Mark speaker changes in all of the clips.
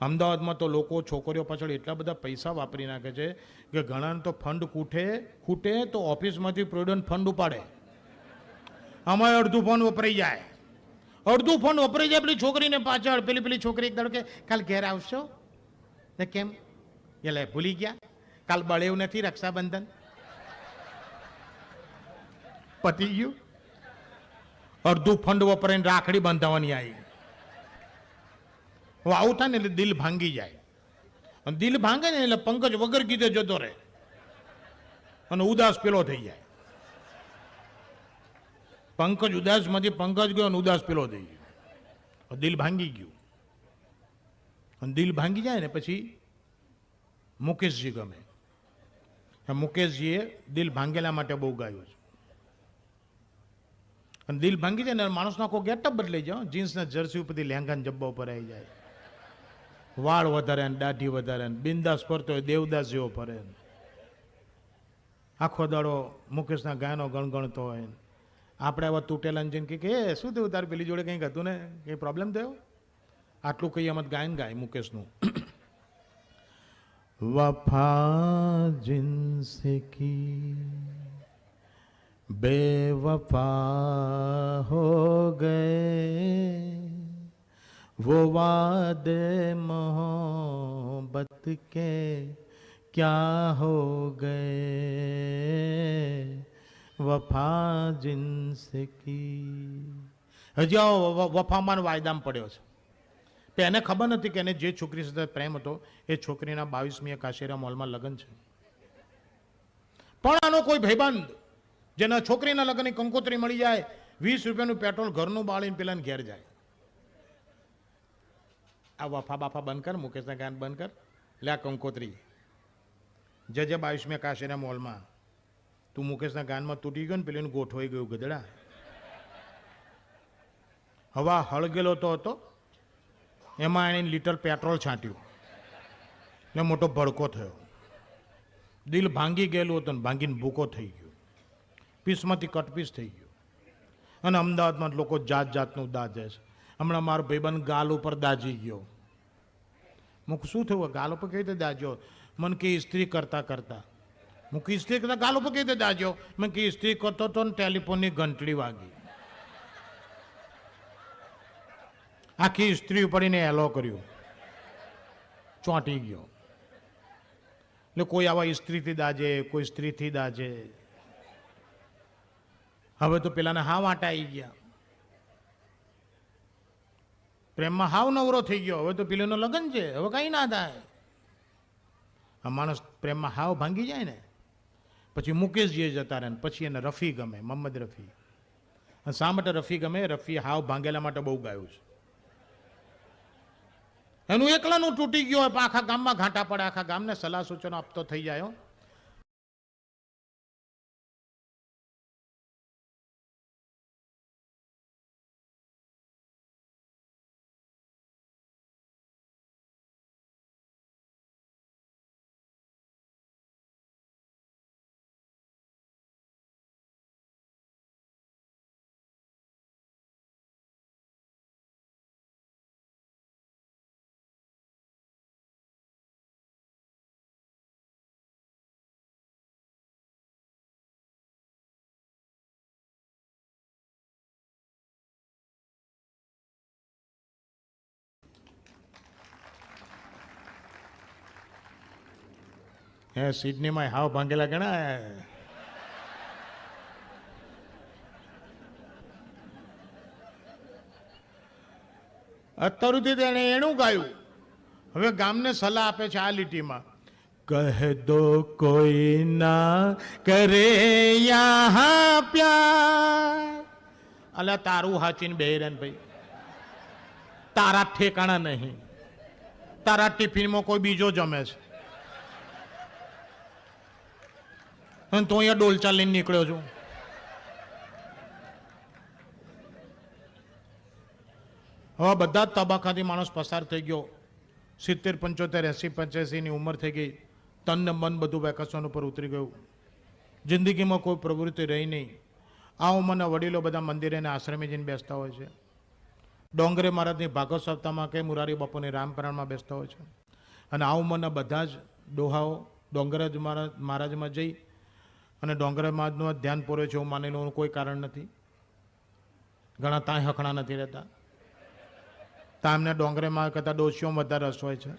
Speaker 1: અમદાવાદમાં તો લોકો છોકરીઓ પાછળ એટલા બધા પૈસા વાપરી નાખે છે કે ઘણાને તો ફંડ ખૂટે ખૂટે તો ઓફિસમાંથી પ્રોવિડન્ટ ફંડ ઉપાડે. આમાં અડધું ફંડ વપરાઈ જાય. અડધું ફંડ વપરાઈ જાય પેલી છોકરીને પાછળ. પેલી પેલી છોકરી એક કે કાલ ઘેર આવશો? ને કેમ? એટલે ભૂલી ગયા? કાલ બળેવું નથી રક્ષાબંધન? પતી ગયું? અડધું ફંડ વપરાઈને રાખડી બાંધવાની આવી હવે આવું થાય ને એટલે દિલ ભાંગી જાય. અને દિલ ભાંગે ને એટલે પંકજ વગર કીધે જતો રહે. અને ઉદાસ પેલો થઈ જાય. પંકજ ઉદાસમાંથી પંકજ ગયો અને ઉદાસ પેલો થઈ ગયો. દિલ ભાંગી ગયું. અને દિલ ભાંગી જાય ને પછી મુકેશજી ગમે. મુકેશજીએ દિલ ભાંગેલા માટે બહુ ગાયું છે. અને દિલ ભાંગી જાય ને માણસનો આખો ગેટઅપ બદલાઈ જાઓ જીન્સના જર્સી ઉપરથી લેંગા જબ્બા ઉપર આવી જાય. વાળ વધારે ને દાઢી વધારે ને. બિંદાસ ફરતો હોય, દેવદાસ જેવો ફરે આખો દાડો મુકેશના ગાયનો ગણગણતો હોય આપણે આવા તૂટેલા જઈને કે શું થયું? તારે પેલી જોડે કંઈક હતું ને? કંઈ પ્રોબ્લેમ થયો? આટલું કહીએ અમત ગાય ને ગાય મુકેશનું. વફા જિનસે કી બે વફા હો ગયે. वो वादे मोहब्बत के क्या हो गए વફા જિનસે કી હજી આવો વ- વફામાન વાયદામાં પડ્યો છે તો એને ખબર નથી કે એને જે છોકરી સાથે પ્રેમ હતો એ છોકરીના બાવીસમી કાશીરા મોલમાં લગ્ન છે પણ આનો કોઈ ભાઈબંધ જેના છોકરીના લગ્નની કંકોત્રી મળી જાય વીસ રૂપિયાનું પેટ્રોલ ઘરનું બાળીને પેલાને ઘેર જાય આ વફા બાફા બંધ કર, મુકેશના ગાન બંધ કર. લે આ કંકોત્રી. જે જે બાવીસમી કાશીના મોલમાં. તું મુકેશના ગાનમાં તૂટી ગયો ને પેલીનું ગોઠવાઈ ગયું ગધડા. હવા હળગેલો તો હતો, એમાં એણે લીટર પેટ્રોલ છાંટ્યું. ને મોટો ભડકો થયો. દિલ ભાંગી ગયેલું હતું ને ભાંગીને ભૂકો થઈ ગયો. પીસમાંથી કટપીસ થઈ ગયો. અને અમદાવાદમાં લોકો જાત જાતનું દાજે છે. હમણાં મારો ભાઈબંધ ગાલ ઉપર દાજી ગયો. મુક શું થયું? ગાલ ઉપર કેવી રીતે દાજ્યો? મને કે ઇસ્ત્રી કરતા કરતા. હું કે ઇસ્ત્રી કરતા ગાલ ઉપર કેવી રીતે દાજ્યો? મેં કે ઇસ્ત્રી કરતો તો ને ટેલિફોનની ઘંટડી વાગી. આખી ઇસ્ત્રી એને એલો કર્યું. ચોંટી ગયો. એટલે કોઈ આવા ઇસ્ત્રીથી દાજે, કોઈ સ્ત્રીથી દાજે. હવે તો પેલાને હા વાંટા આવી ગયા. પ્રેમમાં હાવ નવરો થઈ ગયો. હવે તો પેલીનો લગ્ન છે. હવે કંઈ ના થાય. આ માણસ પ્રેમમાં હાવ ભાંગી જાય ને, પછી મુકેશજીએ જતા રહે પછી એને રફી ગમે મોહમ્મદ રફી. અને શા માટે રફી ગમે? રફી હાવ ભાંગેલા માટે બહુ ગાયું છે. એનું એકલાનું તૂટી ગયું હોય, આખા ગામમાં ઘાંટા પડે, આખા ગામને સલાહ સૂચનો આપતો થઈ જાય હો. સિડનીમાં હાવ ભાંગેલા ઘણા અત્યારથી તેણે એનું ગાયું. હવે ગામને સલાહ આપે છે આ લીટીમાં. કહ દો કોઈ ના કરે યહાં પ્યાર. અલ્યા તારું હાચીને બે ભાઈ. તારા ઠેકાણા નહીં. તારા ટિફિનમાં કોઈ બીજો જમે છે. અને તો અહીંયા ડોલચા લઈને નીકળ્યો છું. હવે બધા જ તબક્કાથી માણસ પસાર થઈ ગયો. સિત્તેર, પંચોતેર, એંસી પંચ્યાસીની ઉંમર થઈ ગઈ. તન મન બધું વેકેશન ઉપર ઉતરી ગયું. જિંદગીમાં કોઈ પ્રવૃત્તિ રહી નહીં. આ ઉંમરના વડીલો બધા મંદિરે અને આશ્રમે જઈને બેસતા હોય છે. ડોંગરે મહારાજની ભાગવત સપ્તાહમાં કે મુરારી બાપુની રામપરાણમાં બેસતા હોય છે. અને આ ઉંમરના બધા જ ડોહાઓ ડોંગરજ મહારાજ મહારાજમાં જઈ અને ડોંગરા મહારાજનું ધ્યાન પૂરે છે એવું માની લેવાનું કોઈ કારણ નથી ઘણા તાંય હખણા નથી રહેતા ત્યાં એમને ડોંગરેમાં કરતાં ડોશીઓમાં વધારે રસ હોય છે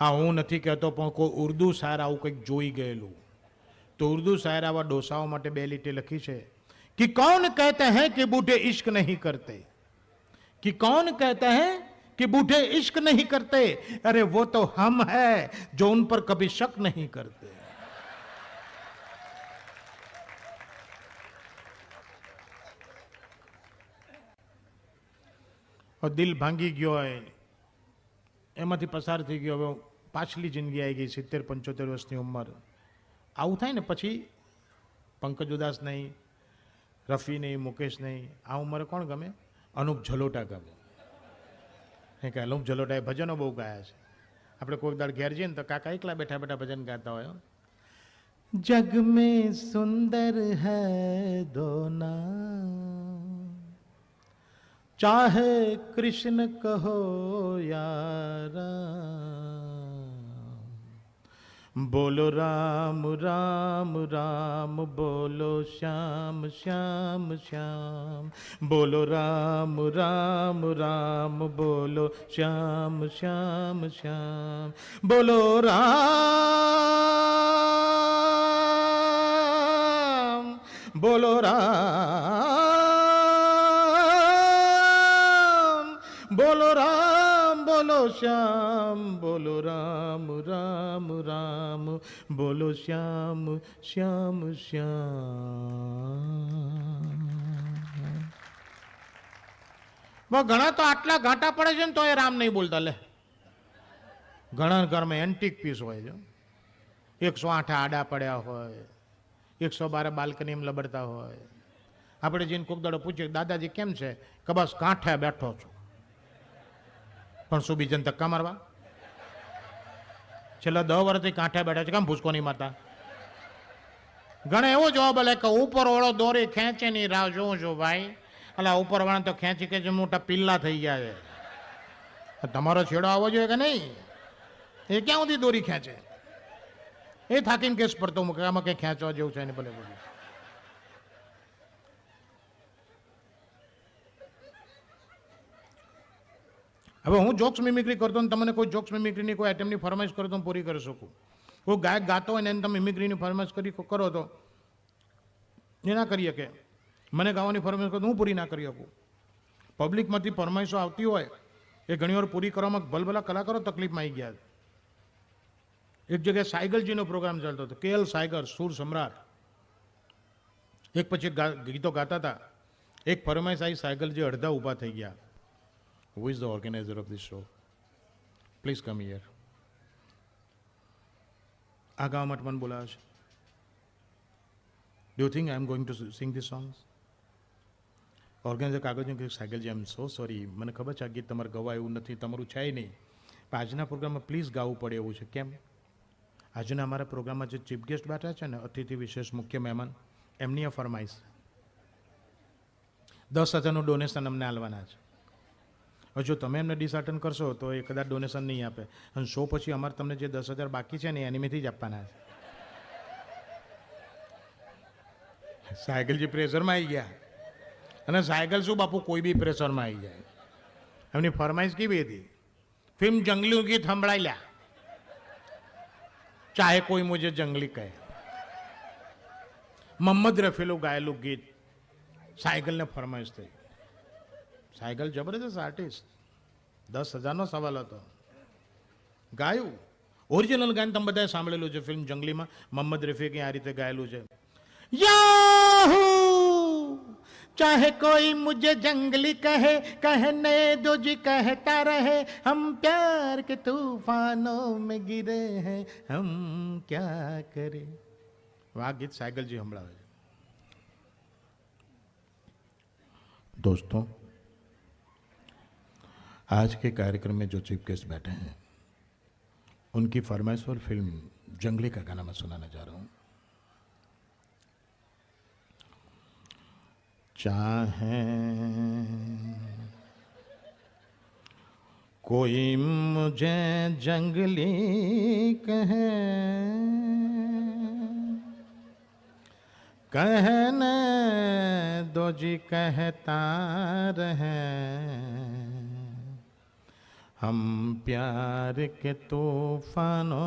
Speaker 1: હા હું નથી કહેતો પણ કોઈ ઉર્દુ શાયર આવું કંઈક જોઈ ગયેલું તો ઉર્દુ શાયર આવા ડોસાઓ માટે બે લીટી લખી છે कि कौन कहते हैं कि बूढ़े इश्क नहीं करते कि कौन कहते हैं कि बूढ़े इश्क नहीं करते अरे वो तो हम है जो उन पर कभी शक नहीं करते દિલ ભાંગી ગયો હોય એમાંથી પસાર થઈ ગયો હવે પાછલી જિંદગી આવી ગઈ સિત્તેર પંચોતેર વર્ષની ઉંમર આવું થાય ને પછી પંકજ ઉદાસ નહીં, રફી નહીં, મુકેશ નહીં, આ ઉંમરે કોણ ગમે? અનુપ જલોટા ગમે. એ કે અનુપ જલોટાએ ભજનો બહુ ગાયા છે. આપણે કોઈક દાડ ઘેર જઈએ ને તો કાકા એકલા બેઠા બેઠા ભજન ગાતા હોય. જગ મેં સુંદર હૈ દોના. ચાહે કૃષ્ણ કહો યારા બોલો રામ રામ રામ બોલો શ્યામ શ્યામ શ્યામ બોલો રામ રામ રામ બોલો શ્યામ શ્યામ શ્યામ બોલો રામ બોલો રામ બોલો રામ, બોલો શ્યામ, બોલો રામ રામ રામ, બોલો શ્યામ શ્યામ શ્યામ. ઘણા તો આટલા ઘાટા પડે છે ને તો એ રામ નહીં બોલતા, લે. ઘણા ઘરમાં એન્ટિક પીસ હોય છે. એકસો આઠ આડા પડ્યા હોય, એકસો બાર બાલ્કની એમ લબડતા હોય. આપણે જઈને કોક દાડો પૂછીએ દાદાજી, કેમ છે? કે બસ કાંઠે બેઠો છું. પણ શું બીજાને ધક્કા મારવા? છેલ્લા દસ વર્ષથી કાંઠે બેઠા છે, કેમ ભૂસકોની માતા ઘણા એવો જવાબ લે કે ઉપર વાળો દોરી ખેંચે ની રાહ જોઉં છું ભાઈ. અલા ઉપર વાળા તો ખેંચી કે મોટા પિલ્લા થઈ ગયા છે. તમારો છેડો આવવો જોઈએ કે નહીં? એ ક્યાં સુધી દોરી ખેંચે? એ થાકીને કેસ પડતો મૂકે, આમાં કંઈ ખેંચવા જેવું છે ને ભલે બધું હવે હું જોક્સ મિમિક્રી કરતો ને તમને કોઈ જોક્સ મિમિક્રીની કોઈ આઈટમની ફરમાઈશ કરો પૂરી કરી શકું. કોઈ ગાયક ગાતો હોય ને એને તમે મિમિક્રીની ફરમાઈશ કરી કરો તો. એ ના કરી શકે. મને ગાવાની ફરમાઈશ કરો તો હું પૂરી ના કરી શકું. પબ્લિકમાંથી ફરમાઈશો આવતી હોય, એ ઘણીવાર પૂરી કરવામાં ભલભલા કલાકારો તકલીફમાં આવી ગયા એક જગ્યાએ સાયગલજીનો પ્રોગ્રામ ચાલતો હતો. કે એલ સાયગર સુર સમ્રાટ. એક પછી ગીતો ગાતા હતા. એક ફરમાઈશ આવી, સાયગલજી અડધા ઊભા થઈ ગયા. Who is the organizer of this show? Please come here. આ ગાવા માટે Do you છે I'm going to sing this songs organizer કાગળ કે સાગરજી આઈ એમ સો સોરી મને ખબર છે આ ગીત તમારે ગવા એવું નથી તમારું છે નહીં પણ આજના પ્રોગ્રામમાં પ્લીઝ ગાવું પડે એવું છે કેમ આજના અમારા પ્રોગ્રામમાં જે ચીફ ગેસ્ટ બેઠા છે ને અતિથિ વિશેષ મુખ્ય મહેમાન એમની ફરમાઈશ દસ હજારનું ડોનેશન અમને આલવાના છે જો તમે એમને ડિસઅટેન્ડ કરશો તો એ કદાચ ડોનેશન નહીં આપે. અને શો પછી અમારે તમને જે દસ હજાર બાકી છે ને એનિમેથી જ આપવાના છે. સાયકલજી પ્રેશરમાં આવી ગયા. અને સાયકલ શું બાપુ? કોઈ બી પ્રેશરમાં આવી જાય. એમની ફરમાઈશ કેવી હતી? ફિલ્મ જંગલી ગીત સંભળાઈ લ્યા. ચાહે કોઈ મુજે જંગલી કહે. મોહમ્મદ રફીલું ગાયેલું ગીત સાયકલને ફરમાઈશ થઈ. સાયકલ જબરજસ્ત આર્ટિસ્ટ દસ હજારનો સવાલ હતો. ગાયું. ઓરિજિનલ ગાયન તમે બધાએ સાંભળેલું છે ફિલ્મ જંગલીમાં. મોહમ્મદ રફીકે આ રીતે ગાયેલું છે? યાહુ! चाहे कोई मुझे जंगली કહે कहने दो जी कहता रहे हम प्यार के तूफानों में गिरे हैं हम क्या करें વાહ, ગીત સાયકલજી સંભળાવે છે. દોસ્તો आज के कार्यक्रम में जो चीफ गेस्ट बैठे हैं, उनकी फरमाइश और फ़िल्म जंगली का गाना मैं सुनाने जा रहा हूँ। चाहे कोई मुझे जंगली कहे, कहने दो जी कहता रहे। हम प्यार के तूफानों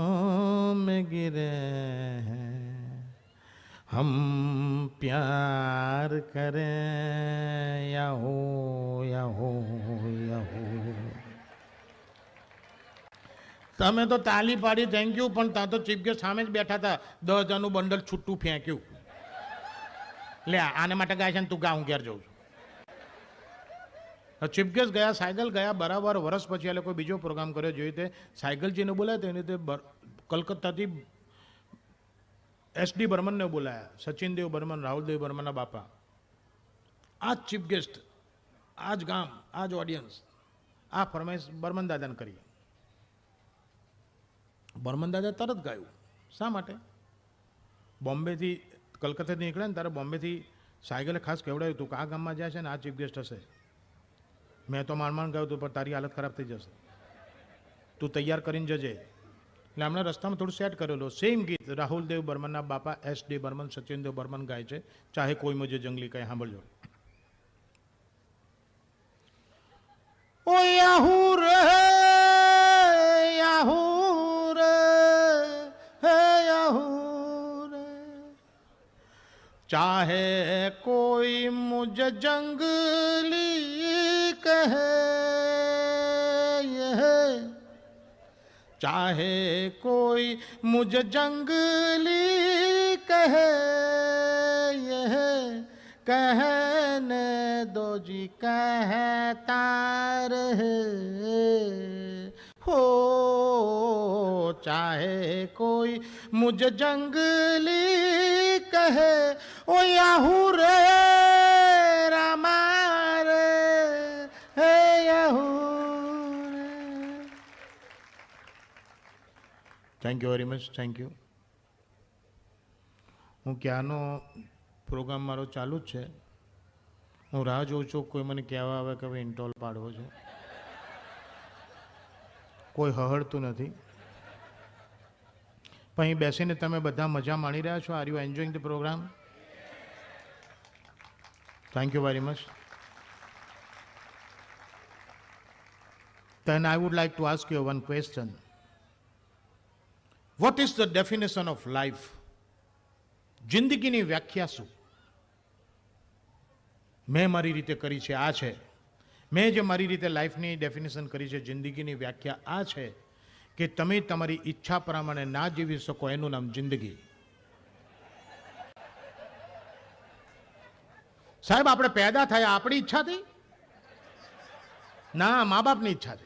Speaker 1: में गिरे हैं हम प्यार करें या हो या हो या हो તમે તો તાલી પાડી થેન્ક યુ પણ ત્યાં તો ચીફ ગેસ્ટ સામે જ બેઠા હતા દસ હજારનું બંડલ છૂટું ફેંક્યું લે આને માટે ગાય છે ને તું ગા હું ઘેર જઉં ચીફ ગયા સાયકલ ગયા, બરાબર વર્ષ પછી આ કોઈ બીજો પ્રોગ્રામ કર્યો. જેવી તે સાયકલજીને બોલાય તેની રીતે બર- કલકત્તાથી એસડી બર્મનને બોલાયા, સચિનદેવ બર્મન, રાહુલદેવ બર્મનના બાપા. આ જ ચીફ ગેસ્ટ, આ જ ગામ, આ જ ઓડિયન્સ, આ ફરમાઈશ બર્મન દાદાને કરી બર્મન દાદા તરત ગાયું. શા માટે? બોમ્બેથી કલકત્તાથી નીકળ્યા ને, ત્યારે બોમ્બેથી સાયકલે ખાસ કહેવડાવ્યું હતું કે આ ગામમાં જાય છે ને, આ ચીફ ગેસ્ટ હશે. મેં તો માણ ગયો હતું પણ તારી હાલત ખરાબ થઈ જશે. તું તૈયાર કરીને જજે. એટલે હમણાં રસ્તામાં થોડું સેટ કરેલું. સેમ ગીત રાહુલ દેવ બર્મનના બાપા એસ ડી બર્મન, સચિન દેવ બર્મન ગાય છે. ચાહે કોઈ મુજે જંગલી કહે સાંભળજો. ઓ યાહુ રે યાહુ चाहे कोई मुझ जंगली कहे यह चाहे कोई मुझ जंगली कहे यह कहने दो जी कहता रहे हो चाहे कोई मुझ जंगली कहे ओ याहू रे रामा रे हे याहू रे thank you very much thank you હું ક્યાંનો પ્રોગ્રામ મારો ચાલુ જ છે હું રાહ જોઉં છું કોઈ મને કહેવા આવે કે હવે ઇન્ટોલ પાડવો છે કોઈ હહળતું નથી પણ અહીં બેસીને તમે બધા મજા માણી રહ્યા છો. Are you enjoying the program thank you very much then I would like to ask you one question. What is the definition of life? જિંદગીની વ્યાખ્યા શું? મેં મારી રીતે કરી છે, આ છે. મેં જે મારી રીતે લાઈફની ડેફિનેશન કરી છે, જિંદગીની વ્યાખ્યા આ છે. કે તમે તમારી ઈચ્છા પ્રમાણે ના જીવી શકો એનું નામ જિંદગી. સાહેબ, આપણે પેદા થયા આપણી ઈચ્છાથી? ના મા બાપની ઈચ્છાથી.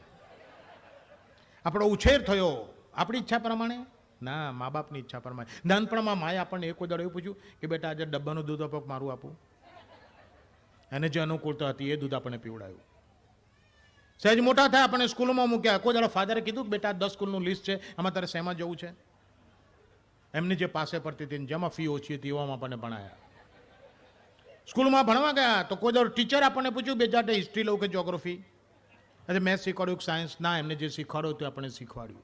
Speaker 1: આપણો ઉછેર થયો આપણી ઈચ્છા પ્રમાણે? ના મા બાપની ઈચ્છા પ્રમાણે. નાનપણમાં માએ આપણને એક દાડો એવું પૂછ્યું કે, બેટા, આજે ડબ્બાનું દૂધ આપો મારું આપું? એને જે અનુકૂળતા હતી એ દૂધ આપણને પીવડાયું. સહેજ મોટા થયા આપણને સ્કૂલમાં મૂક્યા. કોઈ દાડો ફાધરે કીધું કે, બેટા દસ સ્કૂલનું લિસ્ટ છે, આમાં તારે શેમાં જવું છે? એમની જે પાસે પડતી હતી જેમાં ફી ઓછી હતી, એવામાં આપણને ભણાયા. સ્કૂલમાં ભણવા ગયા, તો કોઈ દાડો ટીચર આપણને પૂછ્યું બે જાતે હિસ્ટ્રી લઉં કે જોગ્રાફી એટલે મેં શીખવાડ્યું કે સાયન્સ ના, એમને જે શીખવાડ્યું તે આપણને શીખવાડ્યું.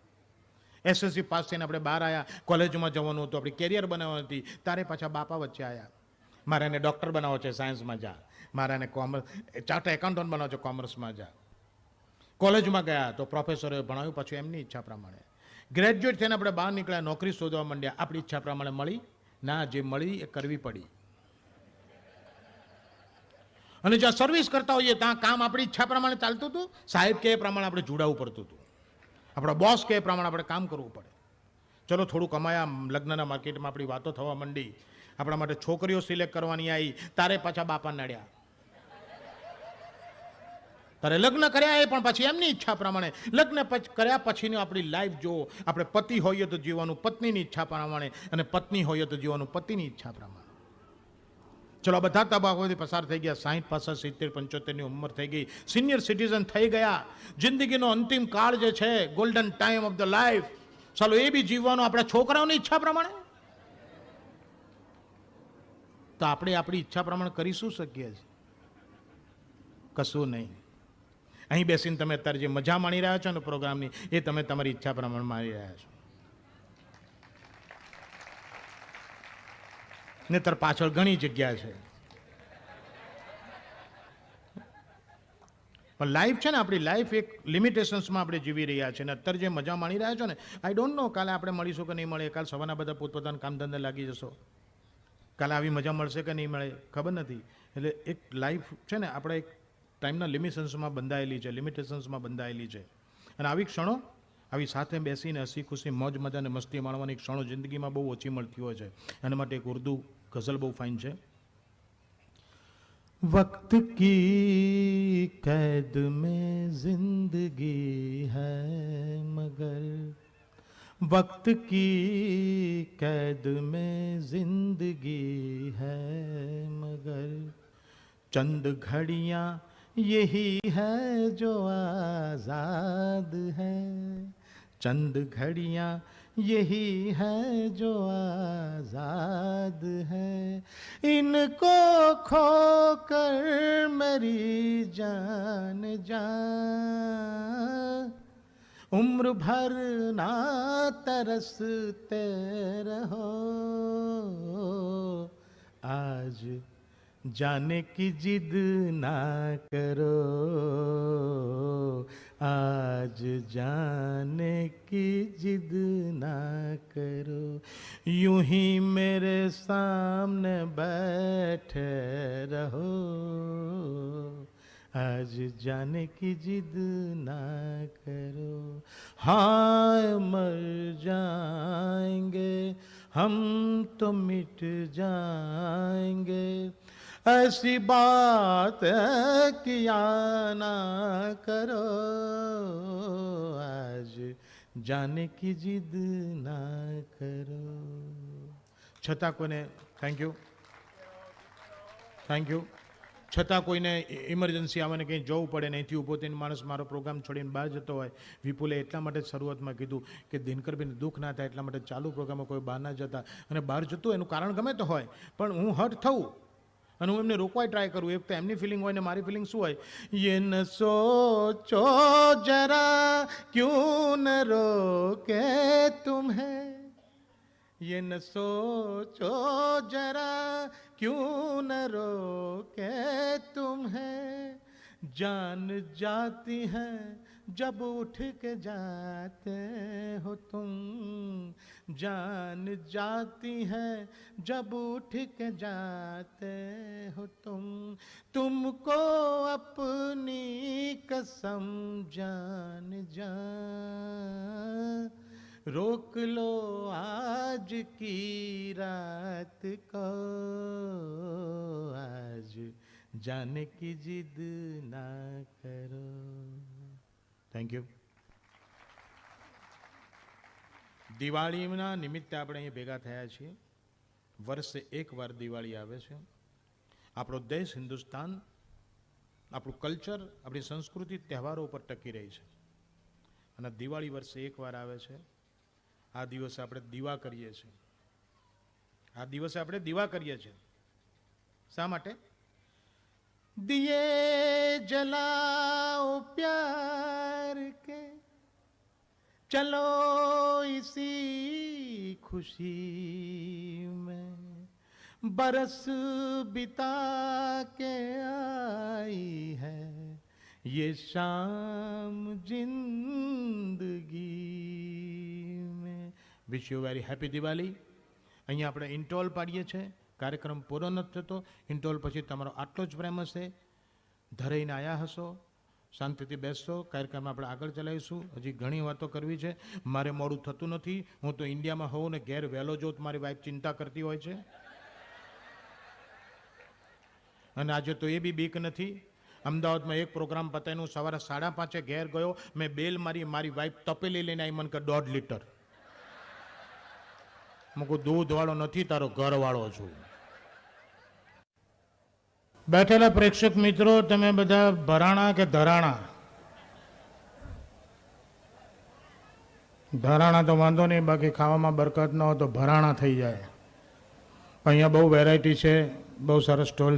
Speaker 1: એસએસસી પાસ થઈને આપણે બહાર આવ્યા કોલેજમાં જવાનું હતું, આપણી કેરિયર બનાવવાની હતી. તારે પાછા બાપા વચ્ચે આવ્યા મારે એને ડૉક્ટર બનાવો છે સાયન્સમાં જા. મારે એને કોમર્સ ચાર્ટર એકાઉન્ટન્ટ બનાવો છે કોમર્સમાં જા. કોલેજમાં ગયા તો પ્રોફેસરે ભણાવ્યું, પાછું એમની ઈચ્છા પ્રમાણે. ગ્રેજ્યુએટ થઈને આપણે બહાર નીકળ્યા, નોકરી શોધવા માંડ્યા. આપણી ઈચ્છા પ્રમાણે મળી. ના, જે મળી એ કરવી પડી. અને જ્યાં સર્વિસ કરતા હોઈએ, ત્યાં કામ આપણી ઈચ્છા પ્રમાણે ચાલતું હતું. સાહેબ કે એ પ્રમાણે આપણે જોડાવવું પડતું હતું. આપણો બોસ કે એ પ્રમાણે આપણે કામ કરવું પડે. ચલો થોડું કમાયા લગ્નના માર્કેટમાં આપણી વાતો થવા માંડી. આપણા માટે છોકરીઓ સિલેક્ટ કરવાની આવી તારે પાછા બાપા નડ્યા. તારે લગ્ન કર્યા એ પણ પછી એમની ઈચ્છા પ્રમાણે. લગ્ન કર્યા પછીની આપણી લાઈફ જોવો આપણે પતિ હોઈએ તો જીવવાનું પત્નીની ઈચ્છા પ્રમાણે અને પત્ની હોઈએ તો જીવવાનું પતિની ઈચ્છા પ્રમાણે. ચલો, આ બધા તબાકોથી પસાર થઈ ગયા. સાહીઠ, પાસઠ, સિત્તેર, પંચોતેરની ઉંમર થઈ ગઈ. સિનિયર સિટીઝન થઈ ગયા. જિંદગીનો અંતિમ કાળ જે છે golden time of the life ચાલો, એ બી જીવવાનો આપણા છોકરાઓની ઈચ્છા પ્રમાણે. તો આપણે આપણી ઈચ્છા પ્રમાણે કરી શું શકીએ છીએ? કશું નહીં. અહીં બેસીને તમે અત્યારે જે મજા માણી રહ્યા છો ને પ્રોગ્રામની, એ તમે તમારી ઈચ્છા પ્રમાણે માણી રહ્યા છો. નહીતર પાછળ ઘણી જગ્યા છે. પણ લાઈફ છે ને આપણી લાઈફ એક લિમિટેશન્સમાં આપણે જીવી રહ્યા છે અને અત્યારે જે મજા માણી રહ્યા છો ને આઈ ડોન્ટ નો કાલે આપણે મળીશું કે નહીં મળે, કાલ સવારના બધા પોતપોતાના કામ ધંધે લાગી જશો. કાલે આવી મજા મળશે કે નહીં મળે, ખબર નથી. એટલે એક લાઈફ છે ને, આપણે એક ટાઈમના લિમિટેશન્સમાં બંધાયેલી છે લિમિટેશન્સમાં બંધાયેલી છે અને આવી ક્ષણો આવી સાથે બેસીને હસી ખુશી મોજ મજા અને મસ્તી માણવાની ક્ષણો જિંદગીમાં બહુ ઓછી મળતી હોય છે એના માટે એક ઉર્દુ ગઝલ બહુ ફાઇન છે वक्त की कैद में जिंदगी है मगर वक्त की कैद में जिंदगी है मगर चंद घड़ियां यही है जो आज़ाद है। चंद घड़ियाँ, यही है जो आज़ाद है। इनको खो कर मेरी जान जा। उम्र भर ना तरसते रहो। आज जाने की जिद ना करो। आज जाने की जिद ना करो। यूँ ही मेरे सामने बैठे रहो। आज जाने की जिद ना करो। हाय मर जाएँगे, हम तो मिट जाएँगे। ऐसी बात किया ना करो आज जाने की जिद ना करो છતાં કોઈને થેન્ક યુ થેન્ક યુ છતાં કોઈને ઇમરજન્સી આવે ને કંઈ જવું પડે ને અહીંથી ઊભો થઈને માણસ મારો પ્રોગ્રામ છોડીને બહાર જતો હોય વિપુલે એટલા માટે જ શરૂઆતમાં કીધું કે દિનકરબેન દુઃખ ના થાય એટલા માટે ચાલુ પ્રોગ્રામમાં કોઈ બહાર ના જતા અને બહાર જતું એનું કારણ ગમે તો હોય પણ હું હટ થઉં અને હું એમને રોકવાય ટ્રાય કરું એક તો એમની ફિલિંગ હોય ને મારી ફિલિંગ શું હોય યે ન સોચો જરા ક્યું ન રોકે તુમ્હે ये न सोचो जरा क्यों न रोके तुम्हें जान जाती है जब उठ के जाते हो तुम जान जाती है, जब उठ के जाते हो तुम। तुमको अपनी कसम जान जा रोक लो आज की रात को, आज जाने की जिद ना करो। थैंक यू દિવાળીના નિમિત્તે આપણે અહીં ભેગા થયા છીએ. વર્ષે એકવાર દિવાળી આવે છે. આપણો દેશ હિન્દુસ્તાન, આપણું કલ્ચર, આપણી સંસ્કૃતિ તહેવારો ઉપર ટકી રહી છે. અને દિવાળી વર્ષે એકવાર આવે છે. આ દિવસે આપણે દીવા કરીએ છીએ. આ દિવસે આપણે દીવા કરીએ છીએ. શા માટે? દિયે જલાઓ પ્યાર કે ચલો इसी खुशी में बरस बिता के आई है ये शाम जिंदगी में wish you very happy Diwali અહીંયા આપણે ઇન્ટોલ પાડીએ છીએ કાર્યક્રમ પૂરો નથી થતો ઇન્ટોલ પછી તમારો આટલો જ પ્રેમ હશે ધરાઈને આવ્યા હશો શાંતિથી બેસશો કાર્યક્રમ આપણે આગળ ચલાવીશું. હજી ઘણી વાતો કરવી છે. મારે મોડું થતું નથી. હું તો ઇન્ડિયામાં હોઉં ને ઘેર વહેલો જો તો મારી વાઈફ ચિંતા કરતી હોય છે. અને આજે તો એ બી બીક નથી. અમદાવાદમાં એક પ્રોગ્રામ પતાવીને સવારે સાડા પાંચે ઘેર ગયો. મેં બેલ મારી મારી વાઈફ તપેલી લઈને આવી મને કે દોઢ લીટર. મૂકું દૂધ વાળો નથી, તારો ઘર વાળો છું. બેઠેલા પ્રેક્ષક મિત્રો, તમે બધા ભરાણા કે ધરાણા? ધરાણા તો વાંધો નહીં, બાકી ખાવામાં બરકત ન હોય તો ભરાણા થઈ જાય. અહીંયા બહુ વેરાયટી છે, બહુ સરસ સ્ટોલ છે.